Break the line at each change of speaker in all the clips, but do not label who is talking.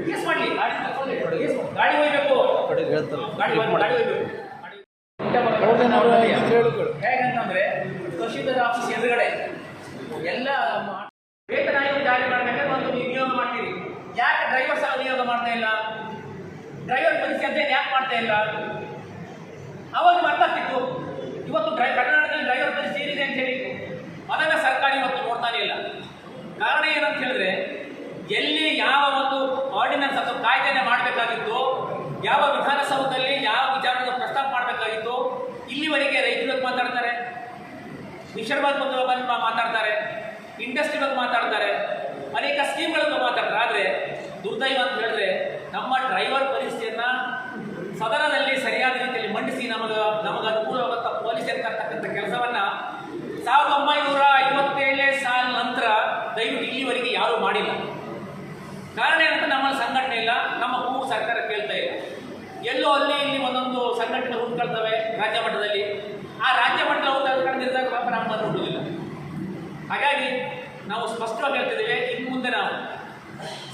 ಒಯ್ಬೇಕು
ಮಾಡಿ ಹೇಳ್ತಾರೆ.
ಗಾಡಿ ಒಯ್ದು- ಗಾಡಿ ಒಯ್ಬೇಕು.
ಗಾಡಿ ಇದ್ದಿದ್ರೆ ಹೇಳುಗಳು.
ಹೇಗಂತಂದ್ರೆ ತಹಶೀಲ್ದಾರ್ ಆಫೀಸ್ ಎದುರುಗಡೆ ಎಲ್ಲ ವೇತನ ಆಯೋಗ ಜಾರಿ ಮಾಡ್ಬೇಕಾದ್ರೆ ಒಂದು ನಿಯೋಗ ಮಾಡ್ತೀರಿ. ಯಾಕೆ ಡ್ರೈವರ್ ಸಹ ನಿಯೋಗ ಮಾಡ್ತಾ ಇಲ್ಲ? ಡ್ರೈವರ್ ಪರಿಸ್ಥಿತಿ ಅಂತ ಯಾಕೆ ಮಾಡ್ತಾ ಇಲ್ಲ? ಅವಾಗ ಮರ್ತಾಗ್ತಿತ್ತು ಇವತ್ತು ಡ್ರೈ ಕರ್ನಾಟಕದಲ್ಲಿ ಡ್ರೈವರ್ ಪರಿಸ್ಥಿತಿ ಏನಿದೆ ಅಂತ ಹೇಳಿ ಅದನ್ನ ಸರ್ಕಾರ ಇವತ್ತು ನೋಡ್ತಾನೆ ಇಲ್ಲ. ಕಾರಣ ಏನಂತ ಹೇಳಿದ್ರೆ ಎಲ್ಲಿ ಆರ್ಡಿನೆನ್ಸ್ ಅಥವಾ ಕಾಯ್ದೆನೆ ಮಾಡಬೇಕಾಗಿತ್ತು. ಯಾವ ವಿಧಾನಸೌಧದಲ್ಲಿ ಯಾವ ವಿಚಾರದ ಪ್ರಸ್ತಾಪ ಮಾಡಬೇಕಾಗಿತ್ತು, ಇಲ್ಲಿವರೆಗೆ ರೈತರ ಬಗ್ಗೆ ಮಾತಾಡ್ತಾರೆ ಮಿಷನ್ ಬಗ್ಗೆ ಮಾತಾಡ್ತಾರೆ. ಇಂಡಸ್ಟ್ರಿ ಬಗ್ಗೆ ಮಾತಾಡ್ತಾರೆ. ಅನೇಕ ಸ್ಕೀಮ್ಗಳ ಬಗ್ಗೆ ಮಾತಾಡ್ತಾರೆ. ಆದರೆ ದುರ್ದೈವ ಅಂತ ಹೇಳಿದ್ರೆ ನಮ್ಮ ಡ್ರೈವರ್ ಪರಿಸ್ಥಿತಿಯನ್ನು ಸದನದಲ್ಲಿ ಸರಿಯಾದ ರೀತಿಯಲ್ಲಿ ಮಂಡಿಸಿ ನಮಗೆ ನಮಗೆ ಅನುಕೂಲವಾಗುವಂಥ ಪೊಲೀಸ್ ಇರ್ತಕ್ಕಂಥ ಕೆಲಸವನ್ನು ಸಾವಿರದ ಒಂಬೈನೂರ ಐವತ್ತೇಳನೇ ಸಾಲ ನಂತರ ದಯವಿಟ್ಟು ಇಲ್ಲಿವರೆಗೆ ಯಾರೂ ಮಾಡಿಲ್ಲ. ಕಾರಣ ಏನಂತ ನಮ್ಮಲ್ಲಿ ಸಂಘಟನೆ ಇಲ್ಲ. ನಮ್ಮ ಕೂಗು ಸರ್ಕಾರ ಕೇಳ್ತಾ ಇಲ್ಲ ಎಲ್ಲೋ ಅಲ್ಲಿ ಇಲ್ಲಿ ಒಂದೊಂದು ಸಂಘಟನೆ ಹುಡ್ಕೊಳ್ತವೆ ರಾಜ್ಯ ಮಟ್ಟದಲ್ಲಿ. ಆ ರಾಜ್ಯ ಮಟ್ಟದ ಹುಡ್ಕೊಂಡು ನಿರ್ಧಾರ ಹುಡುಗಿಲ್ಲ ಹಾಗಾಗಿ ನಾವು ಸ್ಪಷ್ಟವಾಗಿ ಹೇಳ್ತಿದ್ದೇವೆ, ಇನ್ನು ಮುಂದೆ ನಾವು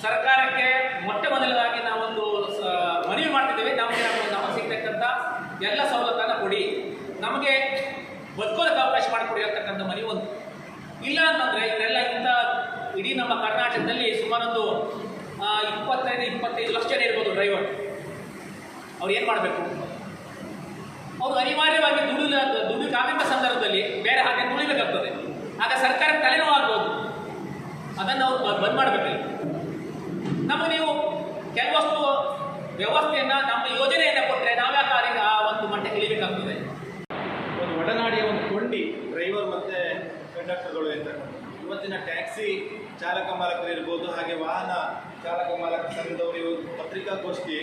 ಸರ್ಕಾರಕ್ಕೆ ಮೊಟ್ಟೆ ಮೊದಲದಾಗಿ ನಾವೊಂದು ಸ- ಮನವಿ ಮಾಡ್ತಿದ್ದೇವೆ ನಮಗೆ ನಮಗೆ ನಮಗೆ ಸಿಗ್ತಕ್ಕಂಥ ಎಲ್ಲ ಸವಲತ್ತನ್ನು ಕೊಡಿ ನಮಗೆ ಬದುಕೋದಕ್ಕೆ ಅವಕಾಶ ಮಾಡಿಕೊಡಿ ಅಂತಕ್ಕಂಥ ಮನವಿ ಒಂದು ಇಲ್ಲ ಅಂತಂದ್ರೆ ಇವರೆಲ್ಲ ಇಂಥ ಇಡೀ ನಮ್ಮ ಕರ್ನಾಟಕದಲ್ಲಿ ಸುಮಾರೊಂದು ಆ, ಇಪ್ಪತ್ತೈದು ಇಪ್ಪತ್ತೈದು ಲಕ್ಷ ಜನ ಇರ್ಬೋದು ಡ್ರೈವರ್ ಅವ್ರು ಏನು ಮಾಡಬೇಕು? ಅವರು ಅನಿವಾರ್ಯವಾಗಿ ದುಡಿಲ ದುಡಿಕಾಗಿರುವ ಸಂದರ್ಭದಲ್ಲಿ ಬೇರೆ ಹಾಗೆ ದುಡಿಬೇಕಾಗ್ತದೆ. ಆಗ ಸರ್ಕಾರ ತಲೆನೋವು ಆಗ್ಬೋದು. ಅದನ್ನು ಅವರು ಬಂದ್ ಮಾಡಬೇಕಲ್ಲ ನಮಗೆ ನೀವು ಕೆಲವಷ್ಟು ವ್ಯವಸ್ಥೆಯನ್ನು, ನಮ್ಮ ಯೋಜನೆಯನ್ನು ಕೊಟ್ಟರೆ ನಾವ್ಯಾಕೆ ಆ- ಆ ಒಂದು ಮಟ್ಟಕ್ಕೆ ಇಳಿಬೇಕಾಗ್ತದೆ.
ಒಂದು ಒಡನಾಡಿಯ ಒಂದು ಕೊಂಡಿ ಡ್ರೈವರ್ ಮತ್ತು ಕಂಡಕ್ಟರ್ಗಳು ಅಂತ ಇವತ್ತಿನ ಟ್ಯಾಕ್ಸಿ ಚಾಲಕ ಮಾಲಕರು ಇರ್ಬೋದು, ಹಾಗೆ ವಾಹನ ಚಾಲಕ ಮಾಲಕ ಸಂಘದವರು ಇವತ್ತು ಪತ್ರಿಕಾಗೋಷ್ಠಿ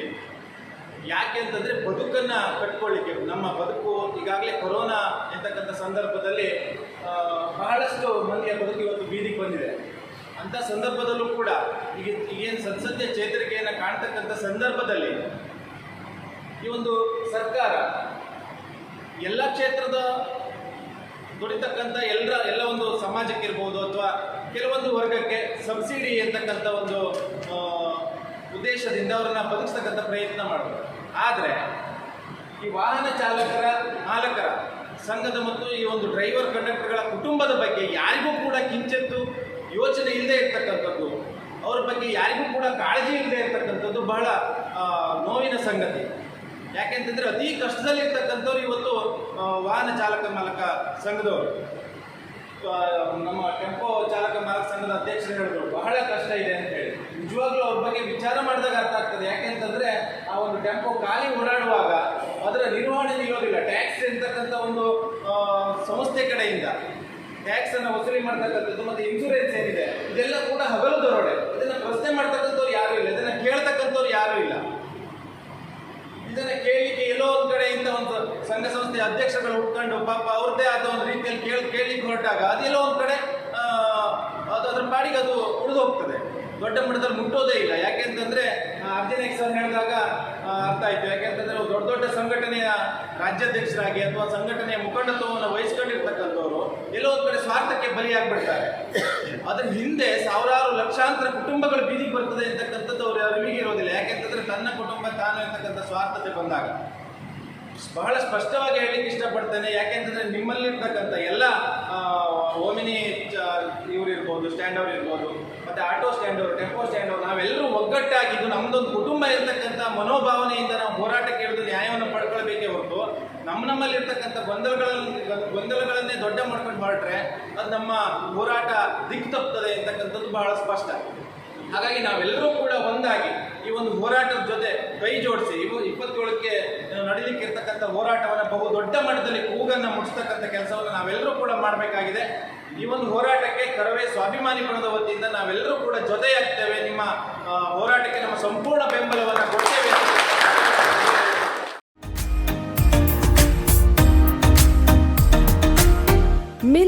ಯಾಕೆ ಅಂತಂದರೆ ಬದುಕನ್ನು ಕಟ್ಕೊಳ್ಳಿಕ್ಕೆ, ನಮ್ಮ ಬದುಕು ಈಗಾಗಲೇ ಕೊರೋನಾ ಎಂತಕ್ಕಂಥ ಸಂದರ್ಭದಲ್ಲಿ ಬಹಳಷ್ಟು ಮಂದಿಯ ಬದುಕು ಇವತ್ತು ಬೀದಿಗೆ ಬಂದಿದೆ. ಅಂತ ಸಂದರ್ಭದಲ್ಲೂ ಕೂಡ ಈಗ ಈಗೇನು ಸಂಸದೀಯ ಚೇತರಿಕೆಯನ್ನು ಕಾಣ್ತಕ್ಕಂಥ ಸಂದರ್ಭದಲ್ಲಿ ಈ ಒಂದು ಸರ್ಕಾರ ಎಲ್ಲ ಕ್ಷೇತ್ರದ ದುಡಿತಕ್ಕಂಥ ಎಲ್ಲರ, ಎಲ್ಲ ಒಂದು ಸಮಾಜಕ್ಕೆ ಇರ್ಬೋದು ಅಥವಾ ಕೆಲವೊಂದು ವರ್ಗಕ್ಕೆ ಸಬ್ಸಿಡಿ ಅಂತಕ್ಕಂಥ ಒಂದು ಉದ್ದೇಶದಿಂದ ಅವರನ್ನ ಬದುಕಿಸ್ತಕ್ಕಂಥ ಪ್ರಯತ್ನ ಮಾಡಬೇಕು ಆದರೆ, ಈ ವಾಹನ ಚಾಲಕರ, ಮಾಲಕರ, ಸಂಘದ ಮತ್ತು ಈ ಒಂದು ಡ್ರೈವರ್, ಕಂಡಕ್ಟರ್ಗಳ ಕುಟುಂಬದ ಬಗ್ಗೆ ಯಾರಿಗೂ ಕೂಡ ಕಿಂಚಿತ್ತು ಯೋಚನೆ ಇಲ್ಲದೆ ಇರ್ತಕ್ಕಂಥದ್ದು, ಅವ್ರ ಬಗ್ಗೆ ಯಾರಿಗೂ ಕೂಡ ಕಾಳಜಿ ಇಲ್ಲದೆ ಇರ್ತಕ್ಕಂಥದ್ದು ಬಹಳ ನೋವಿನ ಸಂಗತಿ. ಯಾಕೆಂತಂದ್ರೆ ಅತಿ ಕಷ್ಟದಲ್ಲಿರ್ತಕ್ಕಂಥವ್ರು ಇವತ್ತು ವಾಹನ ಚಾಲಕ ಮಾಲಕ ಸಂಘದವರು. ನಮ್ಮ ಟೆಂಪೋ ಚಾಲಕ ಮಾಲಕ ಸಂಘದ ಅಧ್ಯಕ್ಷರು ಹೇಳಿದ್ರು, ಬಹಳ ಕಷ್ಟ ಇದೆ ಅಂತ ಹೇಳಿ. ನಿಜವಾಗ್ಲೂ ಅವ್ರ ಬಗ್ಗೆ ವಿಚಾರ ಮಾಡಿದಾಗ ಅರ್ಥ ಆಗ್ತದೆ. ಯಾಕೆಂತಂದ್ರೆ ಆ ಒಂದು ಟೆಂಪೋ ಖಾಲಿ ಓಡಾಡುವಾಗ ಅದರ ನಿರ್ವಹಣೆ ಇರೋದಿಲ್ಲ ಟ್ಯಾಕ್ಸ್ ಅಂತಕ್ಕಂಥ ಒಂದು ಸಂಸ್ಥೆ ಕಡೆಯಿಂದ ಟ್ಯಾಕ್ಸ್ ಅನ್ನು ವಸೂಲಿ ಮಾಡ್ತಕ್ಕಂಥದ್ದು ಮತ್ತೆ ಇನ್ಶೂರೆನ್ಸ್ ಏನಿದೆ, ಇದೆಲ್ಲ ಕೂಡ ಹಗಲು ದರೋಡೆ. ಇದನ್ನ ಪ್ರಶ್ನೆ ಮಾಡ್ತಕ್ಕಂಥವ್ರು ಯಾರು ಇಲ್ಲ. ಇದನ್ನ ಕೇಳ್ತಕ್ಕಂಥವ್ರು ಯಾರು ಇಲ್ಲ ಇದನ್ನ ಕೇಳಲಿಕ್ಕೆ ಎಲ್ಲೋ ಒಂದ್ ಕಡೆ ಇಂಥ ಒಂದು ಸಂಘ ಉಟ್ಕೊಂಡು ಪಾಪ ಅವ್ರದ್ದೇ ಆದ ಒಂದು ರೀತಿಯಲ್ಲಿ ಕೇಳಿ ಕೇಳಲಿಕ್ಕೆ ಹೊರಟಾಗ ಅದೆಲ್ಲೋ ಒಂದು ಕಡೆ ಅದು ಅದ್ರ ಪಾಡಿಗೆ ಅದು ಉಳಿದು ಹೋಗ್ತದೆ ದೊಡ್ಡ ಮಟ್ಟದಲ್ಲಿ ಮುಟ್ಟೋದೇ ಇಲ್ಲ. ಯಾಕೆಂತಂದ್ರೆ ಅರ್ಜುನೇಕ್ ಸರ್ ಹೇಳಿದಾಗ ಅರ್ಥ ಆಯ್ತು. ಯಾಕೆಂತಂದ್ರೆ ದೊಡ್ಡ ದೊಡ್ಡ ಸಂಘಟನೆಯ ರಾಜ್ಯಾಧ್ಯಕ್ಷರಾಗಿ ಅಥವಾ ಸಂಘಟನೆಯ ಮುಖಂಡತ್ವವನ್ನು ವಹಿಸ್ಕೊಂಡಿರ್ತಕ್ಕಂಥವ್ರು ಎಲ್ಲೋ ಒಂದು ಕಡೆ ಸ್ವಾರ್ಥಕ್ಕೆ ಬಲಿಯಾಗ್ಬಿಡ್ತಾರೆ. ಅದ್ರ ಹಿಂದೆ ಸಾವಿರಾರು ಲಕ್ಷಾಂತರ ಕುಟುಂಬಗಳು ಬೀದಿಗೆ ಬರ್ತದೆ ಅಂತಕ್ಕಂಥದ್ದು ಅವ್ರ ಅರಿವಿಗೆ ಇರೋದಿಲ್ಲ. ಯಾಕೆಂತಂದ್ರೆ ತನ್ನ ಕುಟುಂಬ ತಾನು ಇರ್ತಕ್ಕಂಥ ಸ್ವಾರ್ಥತೆ ಬಂದಾಗ. ಬಹಳ ಸ್ಪಷ್ಟವಾಗಿ ಹೇಳಲಿಕ್ಕೆ ಇಷ್ಟಪಡ್ತೇನೆ. ಯಾಕೆಂತಂದ್ರೆ ನಿಮ್ಮಲ್ಲಿರ್ತಕ್ಕಂಥ ಎಲ್ಲ ಓಮಿನಿ ಇವ್ರು ಇರ್ಬೋದು ಸ್ಟ್ಯಾಂಡ್ ಅವ್ರು ಇರ್ಬೋದು, ಮತ್ತೆ ಆಟೋ ಸ್ಟ್ಯಾಂಡ್ ಅವರು ಟೆಂಪೋ ಸ್ಟ್ಯಾಂಡ್ ಅವರು ನಾವೆಲ್ಲರೂ ಒಗ್ಗಟ್ಟಾಗಿದ್ದು ನಮ್ಮದೊಂದು ಕುಟುಂಬ ಇರತಕ್ಕಂಥ ಮನೋಭಾವನೆಯಿಂದ ನಾವು ಹೋರಾಟಕ್ಕೆ ಹಿಡಿದು ನ್ಯಾಯವನ್ನು ಪಡ್ಕೊಳ್ಬೇಕೇ ಹೊರತು ನಮ್ಮ ನಮ್ಮಲ್ಲಿ ಇರ್ತಕ್ಕಂಥ ಗೊಂದಲಗಳಲ್ಲಿ, ಗೊಂದಲಗಳನ್ನೇ ದೊಡ್ಡ ಮಾಡ್ಕೊಂಡು ಹೊರಟ್ರೆ, ಅದು ನಮ್ಮ ಹೋರಾಟ ದಿಕ್ಕು ತಪ್ಪುತ್ತದೆ ಅಂತಕ್ಕಂಥದ್ದು ಬಹಳ ಸ್ಪಷ್ಟ. ಹಾಗಾಗಿ ನಾವೆಲ್ಲರೂ ಕೂಡ ಒಂದಾಗಿ ಈ ಒಂದು ಹೋರಾಟದ ಜೊತೆ ಕೈ ಜೋಡಿಸಿ, ಇವು ಇಪ್ಪತ್ತೇಳಕ್ಕೆ ನಡೀಲಿಕ್ಕೆ ಇರ್ತಕ್ಕಂಥ ಹೋರಾಟವನ್ನು ಬಹು ದೊಡ್ಡ ಮಟ್ಟದಲ್ಲಿ ಕೂಗನ್ನು ಮುಟ್ಟಿಸ್ತಕ್ಕಂಥ ಕೆಲಸವನ್ನು ನಾವೆಲ್ಲರೂ ಕೂಡ ಮಾಡಬೇಕಾಗಿದೆ. ಈ ಒಂದು ಹೋರಾಟಕ್ಕೆ ಕರವೇ ಸ್ವಾಭಿಮಾನಿ ಬಣದ ವತಿಯಿಂದ ನಾವೆಲ್ಲರೂ ಕೂಡ ಜೊತೆಯಾಗ್ತೇವೆ. ನಿಮ್ಮ ಹೋರಾಟಕ್ಕೆ ನಮ್ಮ ಸಂಪೂರ್ಣ ಬೆಂಬಲವನ್ನು ಕೊಡ್ತೇವೆ.